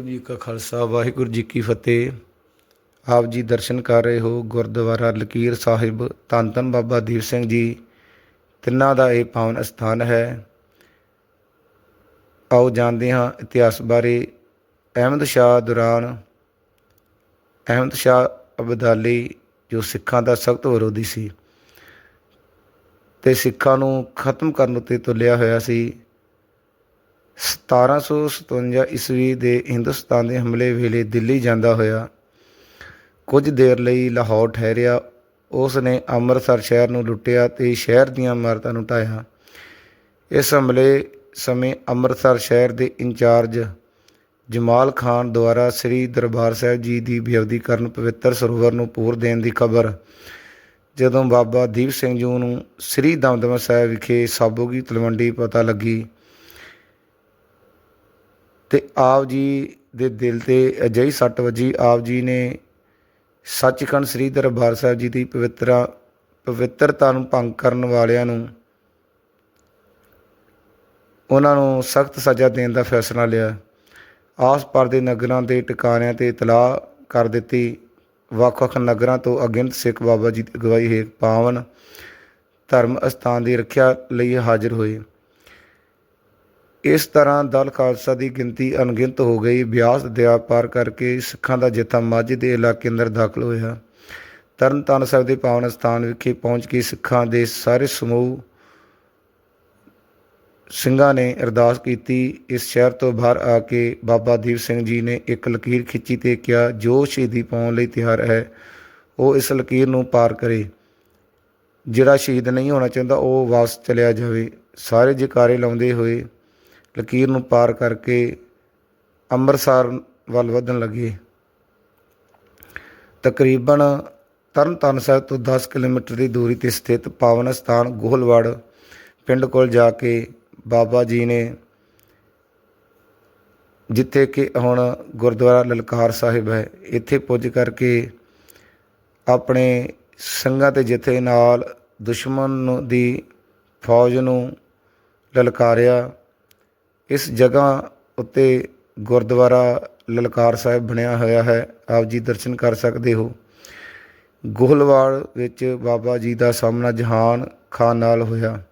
ਵਾਹਿਗੁਰੂ ਜੀ ਕਾ ਖਾਲਸਾ, ਵਾਹਿਗੁਰੂ ਜੀ ਕੀ ਫਤਿਹ। ਆਪ ਜੀ ਦਰਸ਼ਨ ਕਰ ਰਹੇ ਹੋ ਗੁਰਦੁਆਰਾ ਲਕੀਰ ਸਾਹਿਬ, ਧੰਨ ਧੰਨ ਬਾਬਾ ਦੀਪ ਸਿੰਘ ਜੀ। ਤਿੰਨਾਂ ਦਾ ਇਹ ਪਾਵਨ ਸਥਾਨ ਹੈ। ਆਓ ਜਾਣਦੇ ਹਾਂ ਇਤਿਹਾਸ ਬਾਰੇ। ਅਹਿਮਦ ਸ਼ਾਹ ਦੌਰਾਨ ਅਹਿਮਦ ਸ਼ਾਹ ਅਬਦਾਲੀ, ਜੋ ਸਿੱਖਾਂ ਦਾ ਸਖਤ ਵਿਰੋਧੀ ਸੀ, ਤੇ ਸਿੱਖਾਂ ਨੂੰ ਖਤਮ ਕਰਨ ਉੱਤੇ ਤੁਲਿਆ ਹੋਇਆ ਸੀ। 1757 ਈਸਵੀ ਦੇ ਹਿੰਦੁਸਤਾਨ ਦੇ ਹਮਲੇ ਵੇਲੇ ਦਿੱਲੀ ਜਾਂਦਾ ਹੋਇਆ। ਕੁਝ ਦੇਰ ਲਈ ਲਾਹੌਰ ਠਹਿਰਿਆ। ਉਸ ਨੇ ਅੰਮ੍ਰਿਤਸਰ ਸ਼ਹਿਰ ਨੂੰ ਲੁੱਟਿਆ ਤੇ ਸ਼ਹਿਰ ਦੀਆਂ ਇਮਾਰਤਾਂ ਨੂੰ ਢਾਇਆ ਇਸ ਹਮਲੇ ਸਮੇਂ ਅੰਮ੍ਰਿਤਸਰ ਸ਼ਹਿਰ ਦੇ ਇੰਚਾਰਜ ਜਮਾਲ ਖਾਨ ਦੁਆਰਾ ਸ੍ਰੀ ਦਰਬਾਰ ਸਾਹਿਬ ਜੀ ਦੀ ਬੇਅਦਬੀ ਕਰਨ ਪਵਿੱਤਰ ਸਰੋਵਰ ਨੂੰ ਪੂਰ ਦੇਣ ਦੀ ਖਬਰ, ਜਦੋਂ ਬਾਬਾ ਦੀਪ ਸਿੰਘ ਜੀ ਨੂੰ ਸ੍ਰੀ ਦਮਦਮਾ ਸਾਹਿਬ ਵਿਖੇ ਸਾਬੋਗੀ ਤਲਵੰਡੀ ਪਤਾ ਲੱਗੀ ਅਤੇ ਆਪ ਜੀ ਦੇ ਦਿਲ ਤੇ ਅਜਿਹੀ ਸੱਟ ਵੱਜੀ। ਆਪ ਜੀ ਨੇ ਸੱਚਖੰਡ ਸ੍ਰੀ ਦਰਬਾਰ ਸਾਹਿਬ ਜੀ ਦੀ ਪਵਿੱਤਰਾ, ਪਵਿੱਤਰਤਾ ਨੂੰ ਭੰਗ ਕਰਨ ਵਾਲਿਆਂ ਨੂੰ, ਉਹਨਾਂ ਨੂੰ ਸਖਤ ਸਜ਼ਾ ਦੇਣ ਦਾ ਫੈਸਲਾ ਲਿਆ। ਆਸ-ਪਾਸ ਦੇ ਨਗਰਾਂ ਦੇ ਟਿਕਾਣਿਆਂ ਤੇ ਇਤਲਾਹ ਕਰ ਦਿੱਤੀ। ਵੱਖ-ਵੱਖ ਨਗਰਾਂ ਤੋਂ ਅਗਿਣਤ ਸਿੱਖ ਬਾਬਾ ਜੀ ਦੀ ਅਗਵਾਈ ਹੇਠ ਪਾਵਨ ਧਰਮ ਅਸਥਾਨ ਦੀ ਰੱਖਿਆ ਲਈ ਹਾਜ਼ਰ ਹੋਏ। ਇਸ ਤਰ੍ਹਾਂ ਦਲ ਖਾਲਸਾ ਦੀ ਗਿਣਤੀ ਅਣਗਿਣਤ ਹੋ ਗਈ। ਬਿਆਸ ਦਰਿਆ ਪਾਰ ਕਰਕੇ ਸਿੱਖਾਂ ਦਾ ਜਥਾ ਮਾਝੇ ਦੇ ਇਲਾਕੇ ਅੰਦਰ ਦਾਖਲ ਹੋਇਆ। ਤਰਨਤਾਰਨ ਸਾਹਿਬ ਦੇ ਪਾਵਨ ਸਥਾਨ ਵਿਖੇ ਪਹੁੰਚ ਕੇ ਸਿੱਖਾਂ ਦੇ ਸਾਰੇ ਸਮੂਹ ਸਿੰਘਾਂ ਨੇ ਅਰਦਾਸ ਕੀਤੀ। ਇਸ ਸ਼ਹਿਰ ਤੋਂ ਬਾਹਰ ਆ ਕੇ ਬਾਬਾ ਦੀਪ ਸਿੰਘ ਜੀ ਨੇ ਇੱਕ ਲਕੀਰ ਖਿੱਚੀ ਤੇ ਕਿਹਾ, ਜੋ ਸ਼ਹੀਦੀ ਪਾਉਣ ਲਈ ਤਿਆਰ ਹੈ, ਉਹ ਇਸ ਲਕੀਰ ਨੂੰ ਪਾਰ ਕਰੇ। ਜਿਹੜਾ ਸ਼ਹੀਦ ਨਹੀਂ ਹੋਣਾ ਚਾਹੁੰਦਾ, ਉਹ ਵਾਪਸ ਚਲਿਆ ਜਾਵੇ। ਸਾਰੇ ਜਕਾਰੇ ਲਾਉਂਦੇ ਹੋਏ ਲਕੀਰ ਨੂੰ ਪਾਰ ਕਰਕੇ ਅੰਮ੍ਰਿਤਸਰ ਵੱਲ ਵਧਣ ਲੱਗੇ। ਤਕਰੀਬਨ ਤਰਨਤਾਰਨ ਸਾਹਿਬ ਤੋਂ 10 ਕਿਲੋਮੀਟਰ ਦੀ ਦੂਰੀ ਤੇ ਸਥਿਤ ਪਾਵਨ ਸਥਾਨ ਗੋਹਲਵਾੜ ਪਿੰਡ ਕੋਲ ਜਾ ਕੇ ਬਾਬਾ ਜੀ ਨੇ ਜਿੱਥੇ ਕਿ ਹੁਣ ਗੁਰਦੁਆਰਾ ਲਲਕਾਰ ਸਾਹਿਬ ਹੈ, ਇੱਥੇ ਪੁੱਜ ਕਰਕੇ ਆਪਣੇ ਸਿੰਘਾਂ ਤੇ ਜਥੇ ਨਾਲ ਦੁਸ਼ਮਣ ਦੀ ਫੌਜ ਨੂੰ ਲਲਕਾਰਿਆ। ਇਸ ਜਗ੍ਹਾ ਉੱਤੇ ਗੁਰਦੁਆਰਾ ਲਲਕਾਰ ਸਾਹਿਬ ਬਣਿਆ ਹੋਇਆ ਹੈ। ਆਪ ਜੀ ਦਰਸ਼ਨ ਕਰ ਸਕਦੇ ਹੋ। ਗੋਹਲਵਾੜ ਵਿੱਚ ਬਾਬਾ ਜੀ ਦਾ ਸਾਹਮਣਾ ਜਹਾਨ ਖਾਨ ਨਾਲ ਹੋਇਆ।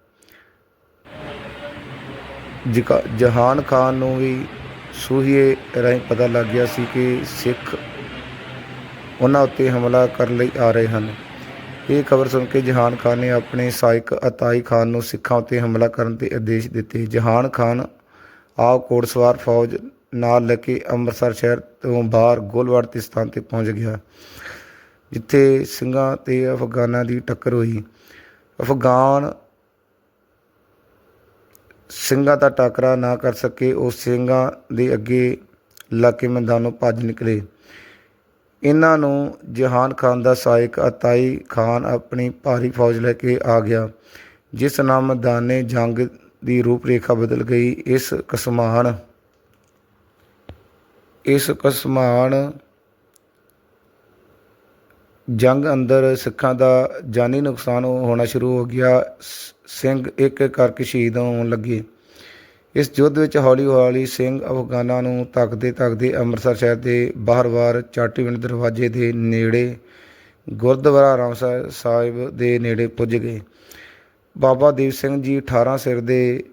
ਜਹਾਨ ਖਾਨ ਨੂੰ ਵੀ ਸੂਹੀਏ ਰਾਹੀਂ ਪਤਾ ਲੱਗ ਗਿਆ ਸੀ ਕਿ ਸਿੱਖ ਉਹਨਾਂ ਉੱਤੇ ਹਮਲਾ ਕਰਨ ਲਈ ਆ ਰਹੇ ਹਨ। ਇਹ ਖਬਰ ਸੁਣ ਕੇ ਜਹਾਨ ਖਾਨ ਨੇ ਆਪਣੇ ਸਾਇਕ ਅਤਾਈ ਖਾਨ ਨੂੰ ਸਿੱਖਾਂ ਉੱਤੇ ਹਮਲਾ ਕਰਨ ਦੇ ਆਦੇਸ਼ ਦਿੱਤੇ। ਜਹਾਨ ਖਾਨ ਆਪ ਕੋੜਸਵਾਰ ਫੌਜ ਨਾਲ ਲੈ ਕੇ ਅੰਮ੍ਰਿਤਸਰ ਸ਼ਹਿਰ ਤੋਂ ਬਾਹਰ ਗੋਲਵਾੜ ਦੇ ਸਥਾਨ ਤੇ ਪਹੁੰਚ ਗਿਆ, ਜਿੱਥੇ ਸਿੰਘਾਂ ਤੇ ਅਫਗਾਨਾਂ ਦੀ ਟੱਕਰ ਹੋਈ। ਅਫਗਾਨ ਸਿੰਘਾਂ ਦਾ ਟਾਕਰਾ ਨਾ ਕਰ ਸਕੇ, ਉਹ ਸਿੰਘਾਂ ਦੇ ਅੱਗੇ ਇਲਾਕੇ ਮੈਦਾਨੋਂ ਭੱਜ ਨਿਕਲੇ। ਇਹਨਾਂ ਨੂੰ ਜਹਾਨ ਖਾਨ ਦਾ ਸਾਇਕ ਅਤਾਈ ਖਾਨ ਆਪਣੀ ਭਾਰੀ ਫੌਜ ਲੈ ਕੇ ਆ ਗਿਆ, ਜਿਸ ਨਾਲ ਮੈਦਾਨੇ ਜੰਗ ਦੀ ਰੂਪਰੇਖਾ ਬਦਲ ਗਈ। ਇਸ ਕਸਮਾਨ ਇਸ ਕਸਮਾਨ ਜੰਗ ਅੰਦਰ ਸਿੱਖਾਂ ਦਾ ਜਾਨੀ ਨੁਕਸਾਨ ਹੋਣਾ ਸ਼ੁਰੂ ਹੋ ਗਿਆ। ਸ- ਸਿੰਘ ਇੱਕ ਕਰਕੇ ਸ਼ਹੀਦ ਹੋਣ ਲੱਗੇ। ਇਸ ਯੁੱਧ ਵਿੱਚ ਹੌਲੀ ਹੌਲੀ ਸਿੰਘ ਅਫਗਾਨਾਂ ਨੂੰ ਤੱਕਦੇ ਤੱਕਦੇ ਅੰਮ੍ਰਿਤਸਰ ਸ਼ਹਿਰ ਦੇ ਬਾਹਰ-ਬਾਹਰ ਚਾਟੀਵਿੰਡ ਦਰਵਾਜ਼ੇ ਦੇ ਨੇੜੇ ਗੁਰਦੁਆਰਾ ਰਾਮਸਰ ਸਾਹਿਬ ਦੇ ਨੇੜੇ ਪੁੱਜ ਗਏ। ਬਾਬਾ ਦੀਪ ਸਿੰਘ ਜੀ 18 ਸਿਰ ਦੇ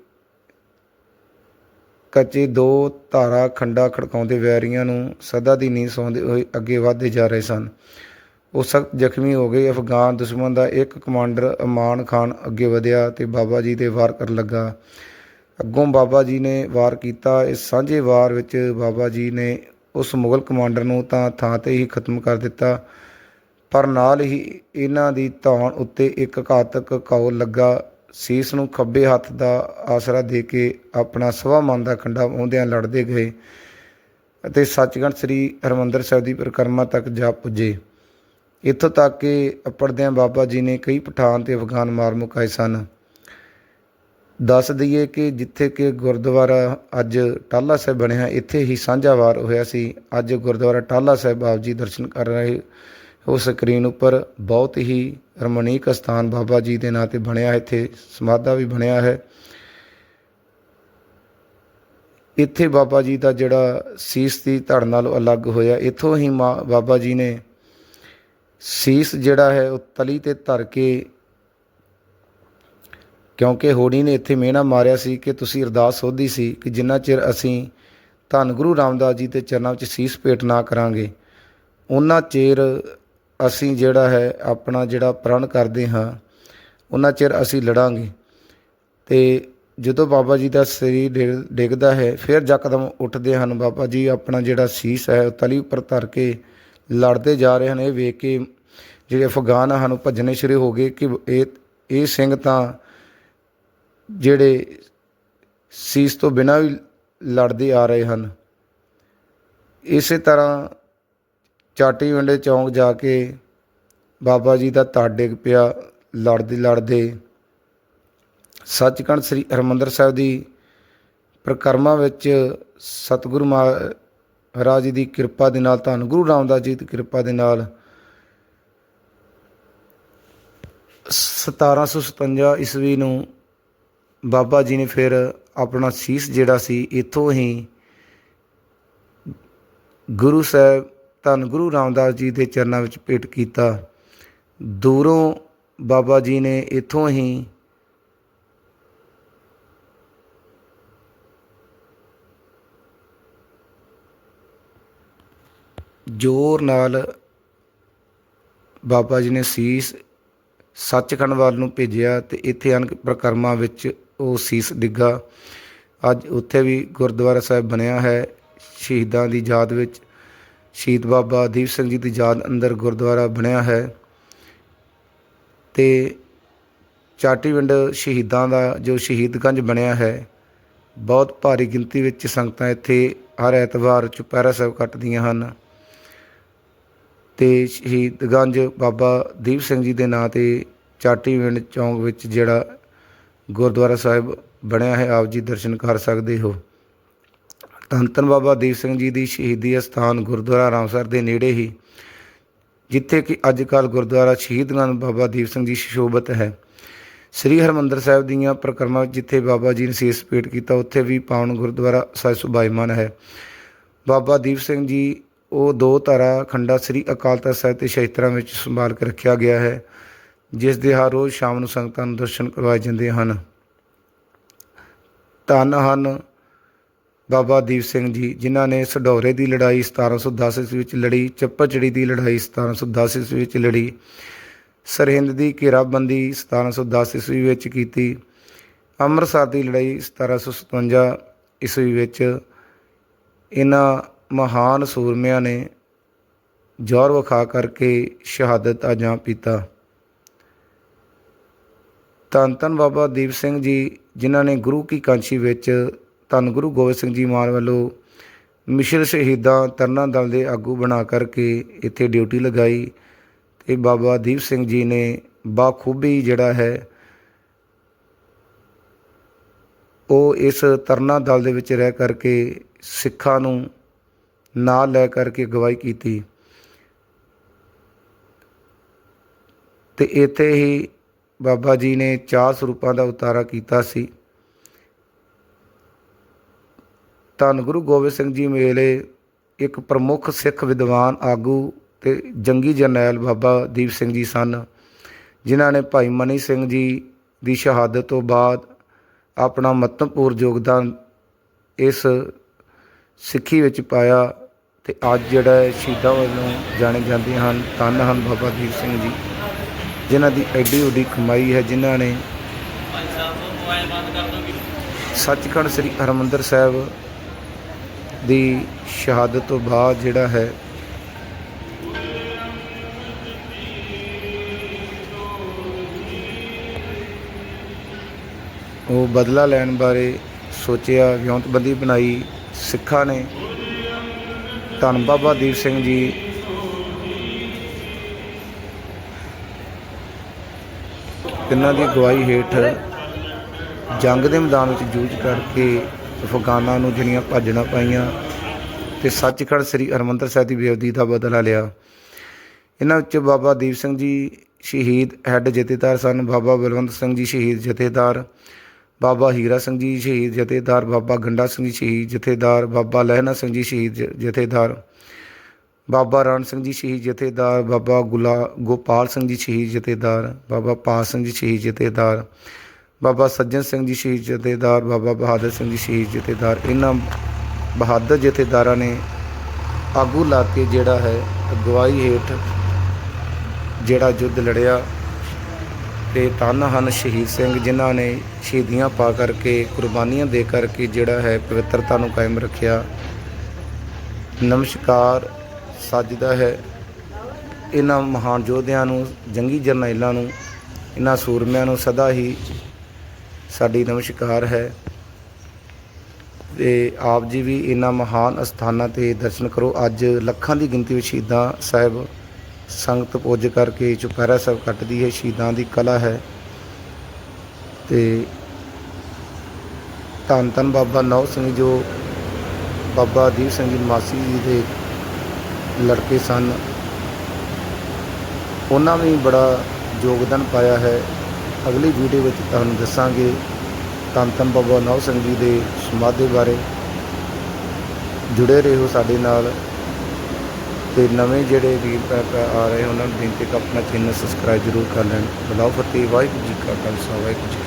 ਕੱਚੇ ਦੋ ਧਾਰਾ ਖੰਡਾ ਖੜਕਾਉਂਦੇ ਵੈਰੀਆਂ ਨੂੰ ਸਦਾ ਦੀ ਨੀਂਦ ਸੌਂਦੇ ਹੋਏ ਅੱਗੇ ਵਧਦੇ ਜਾ ਰਹੇ ਸਨ। ਉਹ ਸਖਤ ਜ਼ਖਮੀ ਹੋ ਗਏ ਅਫਗਾਨ ਦੁਸ਼ਮਣ ਦਾ ਇੱਕ ਕਮਾਂਡਰ ਅਮਾਨ ਖਾਨ ਅੱਗੇ ਵਧਿਆ ਤੇ ਬਾਬਾ ਜੀ ਦੇ ਵਾਰ ਕਰਨ ਲੱਗਾ। ਅੱਗੋਂ ਬਾਬਾ ਜੀ ਨੇ ਵਾਰ ਕੀਤਾ। ਇਸ ਸਾਂਝੇ ਵਾਰ ਵਿੱਚ ਬਾਬਾ ਜੀ ਨੇ ਉਸ ਮੁਗਲ ਕਮਾਂਡਰ ਨੂੰ ਤਾਂ ਥਾਂ ਤੇ ਹੀ ਖਤਮ ਕਰ ਦਿੱਤਾ। ਪਰ ਨਾਲ ਹੀ ਇਹਨਾਂ ਦੀ ਧੌਣ ਉੱਤੇ ਇੱਕ ਘਾਤਕ ਕੌਲ ਲੱਗਾ। ਸੀਸ ਨੂੰ ਖੱਬੇ ਹੱਥ ਦਾ ਆਸਰਾ ਦੇ ਕੇ ਆਪਣਾ ਸਵਾ ਮਨ ਦਾ ਖੰਡਾ ਆਉਂਦਿਆਂ ਲੜਦੇ ਗਏ ਅਤੇ ਸੱਚਖੰਡ ਸ੍ਰੀ ਹਰਮੰਦਰ ਸਾਹਿਬ ਦੀ ਪਰਿਕਰਮਾ ਤੱਕ ਜਾ ਪੁੱਜੇ। ਇੱਥੋਂ ਤੱਕ ਕਿ ਅਪੜਦਿਆਂ ਬਾਬਾ ਜੀ ਨੇ ਕਈ ਪਠਾਨ ਤੇ ਅਫਗਾਨ ਮਾਰ ਮੁਕਾਏ ਸਨ। ਦੱਸ ਦਈਏ ਕਿ ਜਿੱਥੇ ਕਿ ਗੁਰਦੁਆਰਾ ਅੱਜ ਟਾਲਾ ਸਾਹਿਬ ਬਣਿਆ, ਇੱਥੇ ਹੀ ਸਾਂਝਾ ਵਾਰ ਹੋਇਆ ਸੀ। ਅੱਜ ਗੁਰਦੁਆਰਾ ਟਾਲਾ ਸਾਹਿਬ ਆਪ ਜੀ ਦਰਸ਼ਨ ਕਰ ਰਹੇ ਉਹ ਸਕਰੀਨ ਉੱਪਰ ਬਹੁਤ ਹੀ ਰਮਣੀਕ ਸਥਾਨ ਬਾਬਾ ਜੀ ਦੇ ਨਾਂ ਤੇ ਬਣਿਆ, ਇੱਥੇ ਸਮਾਧਾ ਵੀ ਬਣਿਆ ਹੈ। ਇੱਥੇ ਬਾਬਾ ਜੀ ਦਾ ਜਿਹੜਾ ਸੀਸ ਦੀ ਧੜ ਨਾਲੋਂ ਅਲੱਗ ਹੋਇਆ, ਇੱਥੋਂ ਹੀ ਮਾਂ ਬਾਬਾ ਜੀ ਨੇ ਸੀਸ ਜਿਹੜਾ ਹੈ ਉਹ ਤਲੀ ਤੇ ਧਰ ਕੇ, ਕਿਉਂਕਿ ਹੋਣੀ ਨੇ ਇੱਥੇ ਮਿਹਣਾ ਮਾਰਿਆ ਸੀ ਕਿ ਤੁਸੀਂ ਅਰਦਾਸ ਸੋਧੀ ਸੀ ਕਿ ਜਿੰਨਾ ਚਿਰ ਅਸੀਂ ਧੰਨ ਗੁਰੂ ਰਾਮਦਾਸ ਜੀ ਦੇ ਚਰਨਾਂ ਵਿੱਚ ਸੀਸ ਭੇਟ ਨਾ ਕਰਾਂਗੇ, ਉਹਨਾਂ ਚਿਰ ਅਸੀਂ ਜਿਹੜਾ ਹੈ ਆਪਣਾ ਜਿਹੜਾ ਪ੍ਰਣ ਕਰਦੇ ਹਾਂ, ਉਹਨਾਂ ਚਿਰ ਅਸੀਂ ਲੜਾਂਗੇ। ਤੇ ਜਦੋਂ ਬਾਬਾ ਜੀ ਦਾ ਸਰੀਰ ਡਿੱਗ- ਡਿੱਗਦਾ ਹੈ, ਫਿਰ ਯਕਦਮ ਉੱਠਦੇ ਹਨ। ਬਾਬਾ ਜੀ ਆਪਣਾ ਜਿਹੜਾ ਸੀਸ ਹੈ, ਉਹ ਤਲੀ ਉੱਪਰ ਧਰ ਕੇ ਲੜਦੇ ਜਾ ਰਹੇ ਹਨ। ਇਹ ਵੇਖ ਕੇ ਜਿਹੜੇ ਅਫਗਾਨ ਹਨ ਭੱਜਣੇ ਸ਼ੁਰੂ ਹੋ ਗਏ ਕਿ ਇਹ ਇਹ ਸਿੰਘ ਤਾਂ ਜਿਹੜੇ ਸੀਸ ਤੋਂ ਬਿਨਾਂ ਵੀ ਲੜਦੇ ਆ ਰਹੇ ਹਨ। ਇਸੇ ਤਰ੍ਹਾਂ ਚਾਟੀ ਵੰਡੇ ਚੌਂਕ ਜਾ ਕੇ ਬਾਬਾ ਜੀ ਦਾ ਧੜ ਡਿੱਗ ਪਿਆ, ਲੜਦੇ ਲੜਦੇ। ਸੱਚਖੰਡ ਸ੍ਰੀ ਹਰਿਮੰਦਰ ਸਾਹਿਬ ਦੀ ਪ੍ਰਕਰਮਾ ਵਿੱਚ ਸਤਿਗੁਰੂ ਮਹਾਰਾਜ ਜੀ ਦੀ ਕਿਰਪਾ ਦੇ ਨਾਲ, ਧੰਨ ਗੁਰੂ ਰਾਮਦਾਸ ਜੀ ਦੀ ਕਿਰਪਾ ਦੇ ਨਾਲ 1757 ਈਸਵੀ ਨੂੰ ਬਾਬਾ ਜੀ ਨੇ ਫਿਰ ਆਪਣਾ ਸੀਸ ਜਿਹੜਾ ਸੀ, ਇੱਥੋਂ ਹੀ ਗੁਰੂ ਸਾਹਿਬ ਧੰਨ ਗੁਰੂ ਰਾਮਦਾਸ ਜੀ ਦੇ ਚਰਨਾਂ ਵਿੱਚ ਭੇਟ ਕੀਤਾ। ਦੂਰੋਂ ਬਾਬਾ ਜੀ ਨੇ ਇੱਥੋਂ ਹੀ ਜ਼ੋਰ ਨਾਲ ਬਾਬਾ ਜੀ ਨੇ ਸੀਸ ਸੱਚਖੰਡ ਵੱਲ ਨੂੰ ਭੇਜਿਆ ਤੇ ਇੱਥੇ ਆਣ ਕੇ ਪ੍ਰਕਰਮਾਂ ਵਿੱਚ ਉਹ ਸੀਸ ਡਿੱਗਾ। ਅੱਜ ਉੱਥੇ ਵੀ ਗੁਰਦੁਆਰਾ ਸਾਹਿਬ ਬਣਿਆ ਹੈ। ਸ਼ਹੀਦਾਂ ਦੀ ਯਾਦ ਵਿੱਚ ਸ਼ਹੀਦ ਬਾਬਾ ਦੀਪ ਸਿੰਘ ਜੀ ਦੀ ਯਾਦ ਅੰਦਰ ਗੁਰਦੁਆਰਾ ਬਣਿਆ ਹੈ ਤੇ ਚਾਟੀਵਿੰਡ ਸ਼ਹੀਦਾਂ ਦਾ ਜੋ ਸ਼ਹੀਦਗੰਜ ਬਣਿਆ ਹੈ, ਬਹੁਤ ਭਾਰੀ ਗਿਣਤੀ ਵਿੱਚ ਸੰਗਤਾਂ ਇੱਥੇ ਹਰ ਐਤਵਾਰ ਚੁਪਹਿਰਾ ਸਾਹਿਬ ਕੱਟਦੀਆਂ ਹਨ। ਤੇ ਸ਼ਹੀਦਗੰਜ ਬਾਬਾ ਦੀਪ ਸਿੰਘ ਜੀ ਦੇ ਨਾਂ ਤੇ ਚਾਟੀਵਿੰਡ ਚੌਂਕ ਵਿੱਚ ਜਿਹੜਾ ਗੁਰਦੁਆਰਾ ਸਾਹਿਬ ਬਣਿਆ ਹੈ, ਆਪ ਜੀ ਦਰਸ਼ਨ ਕਰ ਸਕਦੇ ਹੋ। ਧੰਨ ਧੰਨ ਬਾਬਾ ਦੀਪ ਸਿੰਘ ਜੀ ਦੀ ਸ਼ਹੀਦੀ ਅਸਥਾਨ ਗੁਰਦੁਆਰਾ ਰਾਮਸਰ ਦੇ ਨੇੜੇ ਹੀ, ਜਿੱਥੇ ਕਿ ਅੱਜ ਕੱਲ੍ਹ ਗੁਰਦੁਆਰਾ ਸ਼ਹੀਦਗੰਜ ਬਾਬਾ ਦੀਪ ਸਿੰਘ ਜੀ ਸ਼ੋਭਤ ਹੈ। ਸ੍ਰੀ ਹਰਮੰਦਰ ਸਾਹਿਬ ਦੀਆਂ ਪ੍ਰਕਰਮਾਂ ਜਿੱਥੇ ਬਾਬਾ ਜੀ ਨੇ ਸੀਸ ਭੇਟ ਕੀਤਾ, ਉੱਥੇ ਵੀ ਪਾਵਨ ਗੁਰਦੁਆਰਾ ਸਾਹਿਬ ਸੁਭਾਈਮਾਨ ਹੈ। ਬਾਬਾ ਦੀਪ ਸਿੰਘ ਜੀ, ਉਹ ਦੋ ਧਾਰਾ ਖੰਡਾ ਸ੍ਰੀ ਅਕਾਲ ਤਖਤ ਸਾਹਿਬ ਤੇ ਸ਼ੈਤਰਾਂ ਵਿੱਚ ਸੰਭਾਲ ਕੇ ਰੱਖਿਆ ਗਿਆ ਹੈ, ਜਿਸ ਦੇ ਹਰ ਰੋਜ਼ ਸ਼ਾਮ ਨੂੰ ਸੰਗਤਾਂ ਨੂੰ ਦਰਸ਼ਨ ਕਰਵਾਏ ਜਾਂਦੇ ਹਨ। ਧੰਨ ਹਨ ਬਾਬਾ ਦੀਪ ਸਿੰਘ ਜੀ, ਜਿਨ੍ਹਾਂ ਨੇ ਸਡੌਰੇ ਦੀ ਲੜਾਈ 1710 ਈਸਵੀ ਵਿੱਚ ਲੜੀ, ਚੱਪਚੜੀ ਦੀ ਲੜਾਈ 1710 ਈਸਵੀ ਵਿੱਚ ਲੜੀ, ਸਰਹਿੰਦ ਦੀ ਘੇਰਾਬੰਦੀ 1710 ਈਸਵੀ ਵਿੱਚ ਕੀਤੀ, ਅੰਮ੍ਰਿਤਸਰ ਦੀ ਲੜਾਈ 1757 ਈਸਵੀ ਵਿੱਚ ਇਹਨਾਂ ਮਹਾਨ ਸੂਰਮਿਆਂ ਨੇ ਜ਼ੋਰ ਵਿਖਾ ਕਰਕੇ ਸ਼ਹਾਦਤ ਦਾ ਜਾਂ ਪੀਤਾ ਧੰਨ ਧੰਨ ਬਾਬਾ ਦੀਪ ਸਿੰਘ ਜੀ, ਜਿਨ੍ਹਾਂ ਨੇ ਗੁਰੂ ਕੀ ਕਾਂਛੀ ਵਿੱਚ ਧੰਨ ਗੁਰੂ ਗੋਬਿੰਦ ਸਿੰਘ ਜੀ ਮਾਨ ਵੱਲੋਂ ਮਿਸ਼ਰ ਸ਼ਹੀਦਾਂ ਤਰਨਾ ਦਲ ਦੇ ਆਗੂ ਬਣਾ ਕਰਕੇ ਇੱਥੇ ਡਿਊਟੀ ਲਗਾਈ ਤੇ ਬਾਬਾ ਦੀਪ ਸਿੰਘ ਜੀ ਨੇ ਬਾਖੂਬੀ ਜਿਹੜਾ ਹੈ, ਉਹ ਇਸ ਤਰਨਾ ਦਲ ਦੇ ਵਿੱਚ ਰਹਿ ਕਰਕੇ ਸਿੱਖਾਂ ਨੂੰ ਨਾਲ ਲੈ ਕਰਕੇ ਅਗਵਾਈ ਕੀਤੀ। ਤੇ ਇੱਥੇ ਹੀ ਬਾਬਾ ਜੀ ਨੇ ਚਾਰ ਸਰੂਪਾਂ ਦਾ ਉਤਾਰਾ ਕੀਤਾ ਸੀ। ਧੰਨ ਗੁਰੂ ਗੋਬਿੰਦ ਸਿੰਘ ਜੀ ਮੇਲੇ ਇੱਕ ਪ੍ਰਮੁੱਖ ਸਿੱਖ ਵਿਦਵਾਨ ਆਗੂ ਤੇ ਜੰਗੀ ਜਰਨੈਲ ਬਾਬਾ ਦੀਪ ਸਿੰਘ ਜੀ ਸਨ, ਜਿਨ੍ਹਾਂ ਨੇ ਭਾਈ ਮਨੀ ਸਿੰਘ ਜੀ ਦੀ ਸ਼ਹਾਦਤ ਤੋਂ ਬਾਅਦ ਆਪਣਾ ਮਹੱਤਵਪੂਰਨ ਯੋਗਦਾਨ ਇਸ ਸਿੱਖੀ ਵਿੱਚ ਪਾਇਆ ਤੇ ਅੱਜ ਜਿਹੜਾ ਹੈ ਸ਼ਹੀਦਾਂ ਵੱਲੋਂ ਜਾਣੇ ਜਾਂਦੇ ਹਨ, ਧੰਨ ਹਨ ਬਾਬਾ ਦੀਪ ਸਿੰਘ ਜੀ, ਜਿਨ੍ਹਾਂ ਦੀ ਐਡੀ ਵੱਡੀ ਕਮਾਈ ਹੈ, ਜਿਨ੍ਹਾਂ ਨੇ ਸੱਚਖੰਡ ਸ੍ਰੀ ਹਰਿਮੰਦਰ ਸਾਹਿਬ ਦੀ ਸ਼ਹਾਦਤ ਤੋਂ ਬਾਅਦ ਜਿਹੜਾ ਹੈ ਉਹ ਬਦਲਾ ਲੈਣ ਬਾਰੇ ਸੋਚਿਆ, ਵਿਉਂਤਬੰਦੀ ਬਣਾਈ, ਸਿੱਖਾਂ ਨੇ। ਧੰਨ ਬਾਬਾ ਦੀਪ ਸਿੰਘ ਜੀ। ਇਹਨਾਂ ਦੀ ਅਗਵਾਈ ਹੇਠ ਜੰਗ ਦੇ ਮੈਦਾਨ ਵਿੱਚ ਜੂਝ ਕਰਕੇ ਅਫਗਾਨਾਂ ਨੂੰ ਜਿਹੜੀਆਂ ਭਾਜਣਾ ਪਾਈਆਂ ਤੇ ਸੱਚਖੰਡ ਸ੍ਰੀ ਹਰਿਮੰਦਰ ਸਾਹਿਬ ਦੀ ਬੇਅਦਬੀ ਦਾ ਬਦਲਾ ਲਿਆ। ਇਹਨਾਂ ਵਿੱਚ ਬਾਬਾ ਦੀਪ ਸਿੰਘ ਜੀ ਸ਼ਹੀਦ, ਹੈੱਡ ਜਥੇਦਾਰ ਸਨ, ਬਾਬਾ ਬਲਵੰਤ ਸਿੰਘ ਜੀ ਸ਼ਹੀਦ ਜਥੇਦਾਰ, ਬਾਬਾ ਹੀਰਾ ਸਿੰਘ ਜੀ ਸ਼ਹੀਦ ਜਥੇਦਾਰ, ਬਾਬਾ ਗੰਡਾ ਸਿੰਘ ਜੀ ਸ਼ਹੀਦ ਜਥੇਦਾਰ, ਬਾਬਾ ਲਹਿਣਾ ਸਿੰਘ ਜੀ ਸ਼ਹੀਦ ਜ- ਜਥੇਦਾਰ, ਬਾਬਾ ਰਣ ਸਿੰਘ ਜੀ ਸ਼ਹੀਦ ਜਥੇਦਾਰ, ਬਾਬਾ ਗੁਲਾ, ਗੋਪਾਲ ਸਿੰਘ ਜੀ ਸ਼ਹੀਦ ਜਥੇਦਾਰ, ਬਾਬਾ ਪਾਸ ਸਿੰਘ ਜੀ ਸ਼ਹੀਦ ਜਥੇਦਾਰ ਬਾਬਾ ਸੱਜਣ ਸਿੰਘ ਜੀ ਸ਼ਹੀਦ ਜਥੇਦਾਰ, ਬਾਬਾ ਬਹਾਦਰ ਸਿੰਘ ਜੀ ਸ਼ਹੀਦ ਜਥੇਦਾਰ, ਇਹਨਾਂ ਬਹਾਦਰ ਜਥੇਦਾਰਾਂ ਨੇ ਆਗੂ ਲਾ ਕੇ ਜਿਹੜਾ ਹੈ ਅਗਵਾਈ ਹੇਠ ਜਿਹੜਾ ਯੁੱਧ ਲੜਿਆ ਤੇ ਧੰਨ ਹਨ ਸ਼ਹੀਦ ਸਿੰਘ ਜਿਨ੍ਹਾਂ ਨੇ ਸ਼ਹੀਦੀਆਂ ਪਾ ਕਰਕੇ, ਕੁਰਬਾਨੀਆਂ ਦੇ ਕਰਕੇ ਜਿਹੜਾ ਹੈ ਪਵਿੱਤਰਤਾ ਨੂੰ ਕਾਇਮ ਰੱਖਿਆ। ਨਮਸਕਾਰ ਸੱਜਦਾ ਹੈ। ਇਹਨਾਂ ਮਹਾਨ ਯੋਧਿਆਂ ਨੂੰ, ਜੰਗੀ ਜਰਨੈਲਾਂ ਨੂੰ, ਇਹਨਾਂ ਸੂਰਮਿਆਂ ਨੂੰ ਸਦਾ ਹੀ ਸਾਡੀ ਨਮਸਕਾਰ ਹੈ ਤੇ ਆਪ ਜੀ ਵੀ ਇਹਨਾਂ ਮਹਾਨ ਅਸਥਾਨਾਂ ਤੇ ਦਰਸ਼ਨ ਕਰੋ। ਅੱਜ ਲੱਖਾਂ ਦੀ ਗਿਣਤੀ ਵਿੱਚ ਸ਼ਹੀਦਾਂ ਸਾਹਿਬ ਸੰਗਤ ਪੁੱਜ ਕਰਕੇ ਚੁਪਹਿਰਾ ਸਾਹਿਬ ਕੱਟਦੀ ਹੈ। ਸ਼ਹੀਦਾਂ ਦੀ ਕਲਾ ਹੈ ਤੇ ਧੰਨ ਧੰਨ ਬਾਬਾ ਨੌ ਸਿੰਘ ਜੋ ਬਾਬਾ ਦੀਪ ਸਿੰਘ ਜੀ ਮਾਸੀ ਜੀ ਦੇ ਲੜਕੇ ਸਨ। ਉਹਨਾਂ ਵੀ ਬੜਾ ਯੋਗਦਾਨ ਪਾਇਆ ਹੈ। ਅਗਲੀ ਵੀਡੀਓ ਵਿੱਚ ਤੁਹਾਨੂੰ ਦੱਸਾਂਗੇ ਧੰਨ ਧੰਨ ਬਾਬਾ ਨੌ ਸਿੰਘ ਜੀ ਦੇ ਸਮਾਧੇ ਬਾਰੇ। ਜੁੜੇ ਰਹੋ ਸਾਡੇ ਨਾਲ ਤੇ ਨਵੇਂ ਜਿਹੜੇ ਵੀਰ ਆ ਰਹੇ, ਉਹਨਾਂ ਨੂੰ ਬੇਨਤੀ ਕਿ ਆਪਣਾ ਚੈਨਲ ਸਬਸਕ੍ਰਾਈਬ ਜ਼ਰੂਰ ਕਰ ਲੈਣ। ਬਲਾਉ ਫਤਿਹ, ਵਾਹਿਗੁਰੂ ਜੀ ਕਾ ਖਾਲਸਾ, ਵਾਹਿਗੁਰੂ ਜੀ